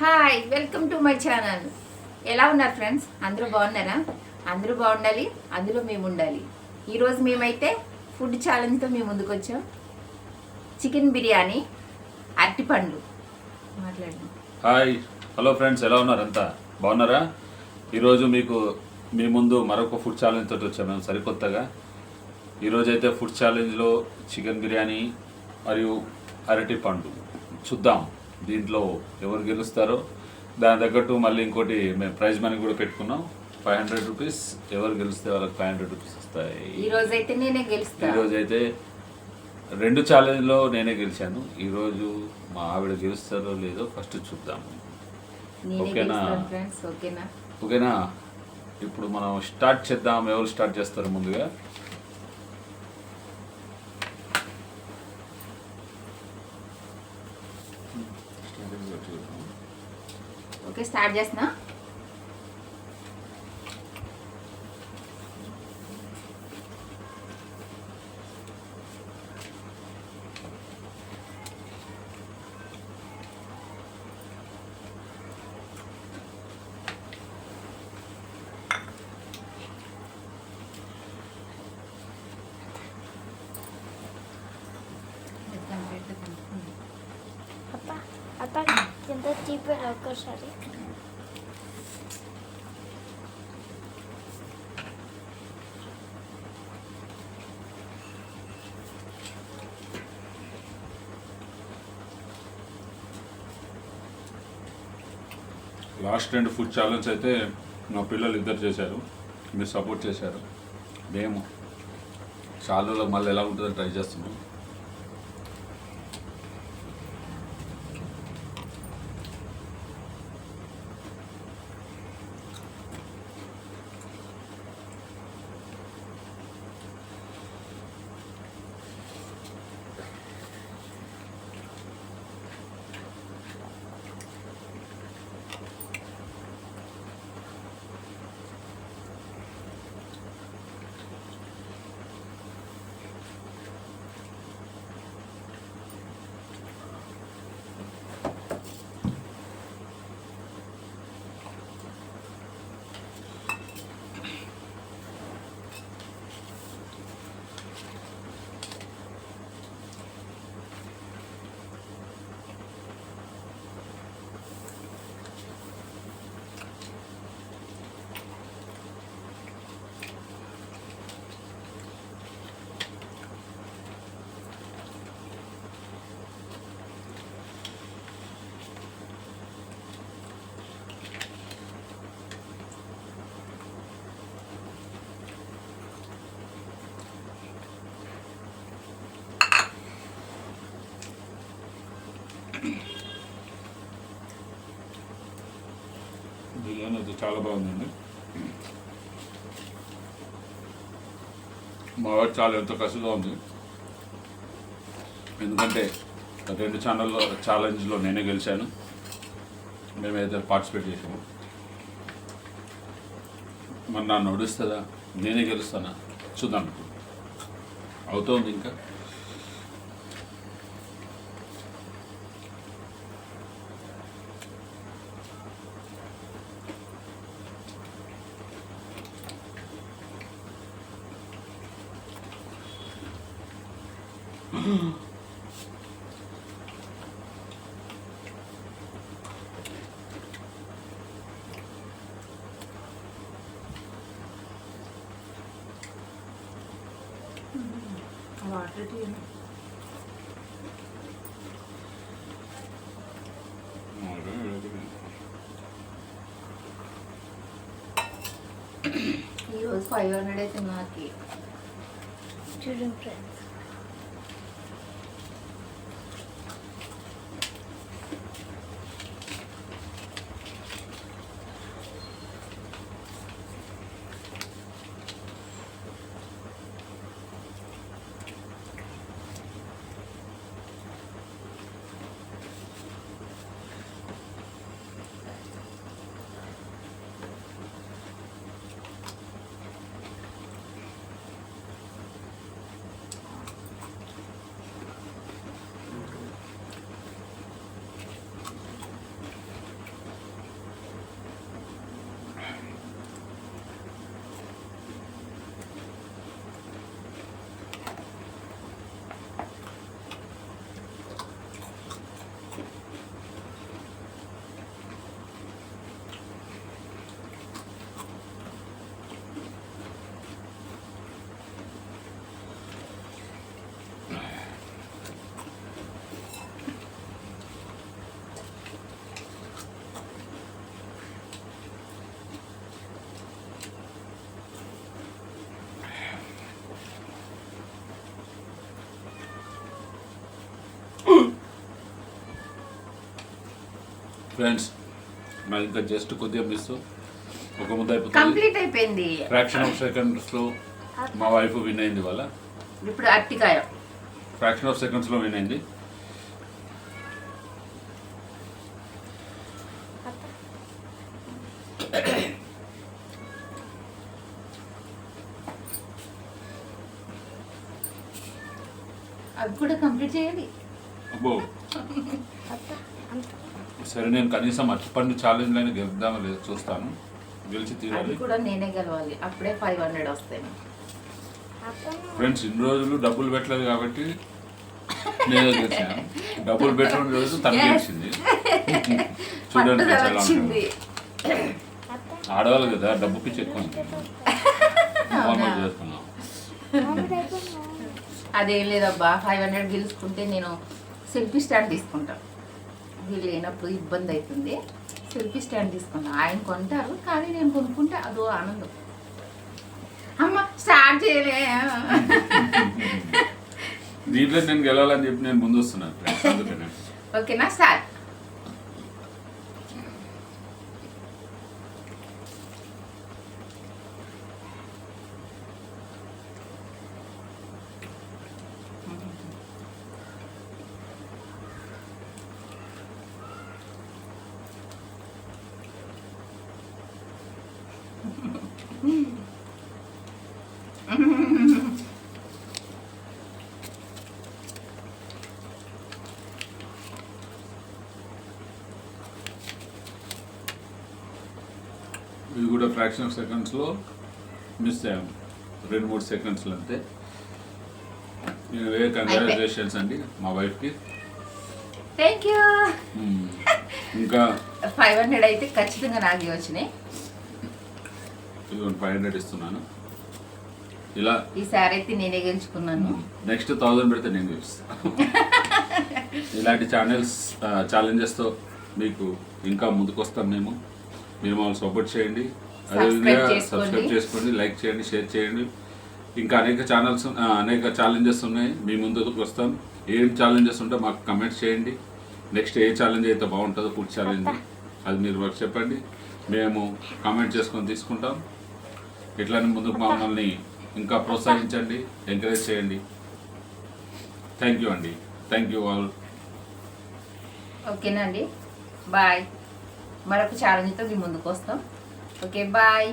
Hi welcome to my channel ఎలా ఉన్నారు friends అందరూ బాగున్నారా? అందరూ బాగుండాలి అందులో మేము ఉండాలి. ఈరోజు మేమైతే ఫుడ్ ఛాలెంజ్తో మేము ముందుకు వచ్చాం. చికెన్ బిర్యానీ అరటిపండు మాట్లాడండి హాయ్ హలో ఫ్రెండ్స్ ఎలా ఉన్నారు అంతా? బాగున్నారా? ఈరోజు మీకు మీ ముందు మరొక ఫుడ్ ఛాలెంజ్ తోటి వచ్చాము మేము సరికొత్తగా. ఈరోజు అయితే ఫుడ్ ఛాలెంజ్లో చికెన్ బిర్యానీ మరియు అరటి పండు. చూద్దాం. దీంట్లో ఎవరు గెలుస్తారో దాని తగ్గట్టు మళ్ళీ ఇంకోటి మేము ప్రైజ్ మనీ కూడా పెట్టుకున్నాం. Five hundred rupees. ఎవరు గెలిస్తే వాళ్ళకి ఫైవ్ హండ్రెడ్ రూపీస్ వస్తాయి. ఈ రోజు అయితే నేనే గెలుస్తా. ఈరోజు అయితే రెండు ఛాలెంజ్లో నేనే గెలిచాను. ఈరోజు మా ఆవిడ గెలుస్తారో లేదో ఫస్ట్ చూద్దాము? గెలుస్తాను ఓకేనా? ఓకేనా? ఇప్పుడు మనం స్టార్ట్ చేద్దాం. ఎవరు స్టార్ట్ చేస్తారు ముందుగా? ఓకే స్టార్ట్ చేస్తున్నా. ఎంత తీపారు ఒక్కసారి లాస్ట్ రెండు ఫుడ్ ఛాలెంజ్ అయితే నా పిల్లలు ఇద్దరు చేశారు. మీరు సపోర్ట్ చేశారు. మేము చాలా మళ్ళీ ఎలా ఉంటుందో ట్రై చేస్తున్నాం. బిర్యానీ అయితే చాలా బాగుందండి. మా వాడు చాలా ఎంతో కసిగా ఉంది. ఎందుకంటే రెండు ఛానల్లో ఛాలెంజ్లో నేనే గెలిచాను. మేమైతే పార్టిసిపేట్ చేసాము మరి నన్ను నడుస్తుందా? నేనే గెలుస్తానా? చూద్దాం. అవుతోంది ఇంకా? వాటర్ తీయండి. ఈరోజు ఫైవ్ హండ్రెడ్ అయితే నాకు చూడండి ఫ్రెండ్స్ ఫ్రెండ్స్ నాకు ఇంకా జస్ట్ కొద్దిగా మిస్ ఒక ముద్ద అయిపోతుంది. కంప్లీట్ అయిపోయింది. ఫ్రాక్షన్ ఆఫ్ సెకండ్స్లో మా వైఫ్ విన్ అయింది వాళ్ళ ఇప్పుడు అట్టికాయ. ఫ్రాక్షన్ ఆఫ్ సెకండ్స్లో విన్ అయింది. అవి కూడా కంప్లీట్ చేయాలి అబ్బో. అంత సరే నేను కనీసం అరటిపండు ఛాలెంజ్ అయినా గెలుద్దామో లేదు చూస్తాను. గెలిచి తీరాలి. కూడా నేనే గెలవాలి. అప్పుడే ఫైవ్ హండ్రెడ్ వస్తాయి ఫ్రెండ్స్ ఇన్ని రోజులు డబ్బులు పెట్టలేదు కాబట్టి నేను గెలిచాను. డబ్బులు పెట్టిన రోజు తను. గెలిచింది. చూడండి ఉంటుందో. అత్త ఆడవాళ్ళు కదా డబ్బు పిచ్చి ఎక్కువ? అదేం లేదబ్బా ఫైవ్ హండ్రెడ్ గెలుచుకుంటే నేను సెల్ఫీ స్టాండ్ తీసుకుంటాను వీళ్ళు లేనప్పుడు ఇబ్బంది అవుతుంది. సెల్ఫీ స్టాండ్ తీసుకుంటాను ఆయన కొంటారు కానీ నేను కొనుక్కుంటే అదో ఆనందం. అమ్మ స్టార్ట్ చేయలే. దీంట్లో నేను గెలవాలని చెప్పి నేను ముందు వస్తున్నాను. ఓకేనా? స్టార్ట్. ఇది కూడా ఫ్రాక్షన్ ఆఫ్ సెకండ్స్లో మిస్ అయ్యాం. రెండు మూడు సెకండ్స్లో అంతే. నేను వే కంగ్రాచులేషన్స్ అండి మా వైఫ్కి థ్యాంక్ యూ ఇంకా ఫైవ్ హండ్రెడ్ అయితే ఖచ్చితంగా నాకే వచ్చినాయి ఇదిగోండి ఫైవ్ హండ్రెడ్ ఇస్తున్నాను. ఇలా ఈసారి అయితే నేనే గెలుచుకున్నాను. నెక్స్ట్ థౌజండ్ పెడితే నేను గెలుస్తాను ఇలాంటి ఛానల్స్ ఛాలెంజెస్తో మీకు ఇంకా ముందుకు వస్తాం మేము. మీరు మమ్మల్ని సపోర్ట్ చేయండి. అదేవిధంగా. సబ్స్క్రైబ్ చేసుకోండి లైక్ చేయండి షేర్ చేయండి. ఇంకా అనేక ఛానల్స్ అనేక ఛాలెంజెస్ ఉన్నాయి. మీ ముందుకు వస్తాం. ఏం ఛాలెంజెస్ ఉంటే మాకు కమెంట్స్ చేయండి. నెక్స్ట్ ఏ ఛాలెంజ్ అయితే బాగుంటుందో ఫుడ్ ఛాలెంజ్ అది మీరు మాకు చెప్పండి. మేము కామెంట్ చేసుకొని తీసుకుంటాం. ఇట్లానే ముందుకు మమ్మల్ని ఇంకా ప్రోత్సహించండి ఎంకరేజ్ చేయండి. థ్యాంక్ యూ అండి. థ్యాంక్ యూ ఆల్ ఓకేనా అండి బాయ్ మరొక ఛాలెంజ్తో మీ ముందుకు వస్తాం. Okay bye